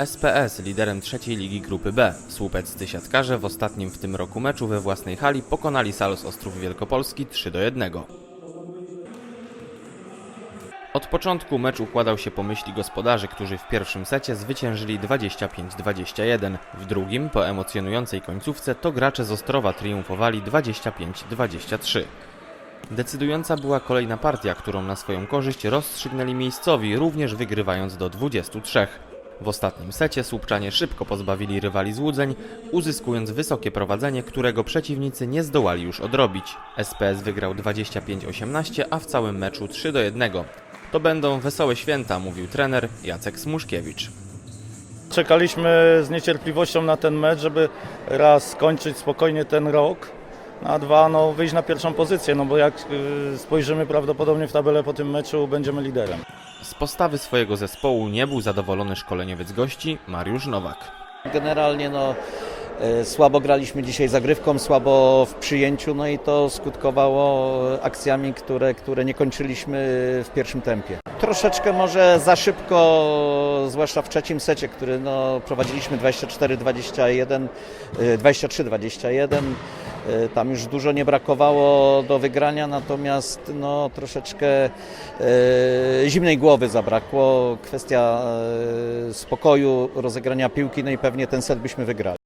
SPS liderem trzeciej ligi grupy B. Słupeccy siatkarze w ostatnim w tym roku meczu we własnej hali pokonali Salos Ostrów Wielkopolski 3 do 1. Od początku mecz układał się po myśli gospodarzy, którzy w pierwszym secie zwyciężyli 25-21. W drugim, po emocjonującej końcówce, to gracze z Ostrowa triumfowali 25-23. Decydująca była kolejna partia, którą na swoją korzyść rozstrzygnęli miejscowi, również wygrywając do 23. W ostatnim secie Słupczanie szybko pozbawili rywali złudzeń, uzyskując wysokie prowadzenie, którego przeciwnicy nie zdołali już odrobić. SPS wygrał 25-18, a w całym meczu 3 do 1. To będą wesołe święta, mówił trener Jacek Smuszkiewicz. Czekaliśmy z niecierpliwością na ten mecz, żeby raz skończyć spokojnie ten rok, a dwa no, wyjść na pierwszą pozycję, no bo jak y, spojrzymy prawdopodobnie w tabelę po tym meczu, będziemy liderem. Z postawy swojego zespołu nie był zadowolony szkoleniowiec gości Mariusz Nowak. Generalnie no, słabo graliśmy dzisiaj zagrywką, słabo w przyjęciu, no i to skutkowało akcjami, które, które nie kończyliśmy w pierwszym tempie. Troszeczkę może za szybko, zwłaszcza w trzecim secie, który no, prowadziliśmy 24-21, e, 23-21. E, Tam już dużo nie brakowało do wygrania, natomiast no, troszeczkę e, zimnej głowy zabrakło. Kwestia e, spokoju, rozegrania piłki, no i pewnie ten set byśmy wygrali.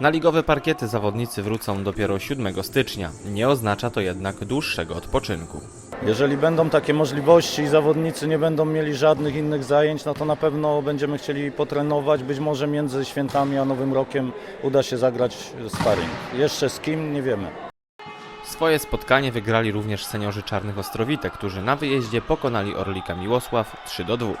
Na ligowe parkiety zawodnicy wrócą dopiero 7 stycznia. Nie oznacza to jednak dłuższego odpoczynku. Jeżeli będą takie możliwości i zawodnicy nie będą mieli żadnych innych zajęć, no to na pewno będziemy chcieli potrenować. Być może między świętami a Nowym Rokiem uda się zagrać sparring. Jeszcze z kim, nie wiemy. Swoje spotkanie wygrali również seniorzy Czarnych Ostrowitek, którzy na wyjeździe pokonali Orlika Miłosław 3 do 2.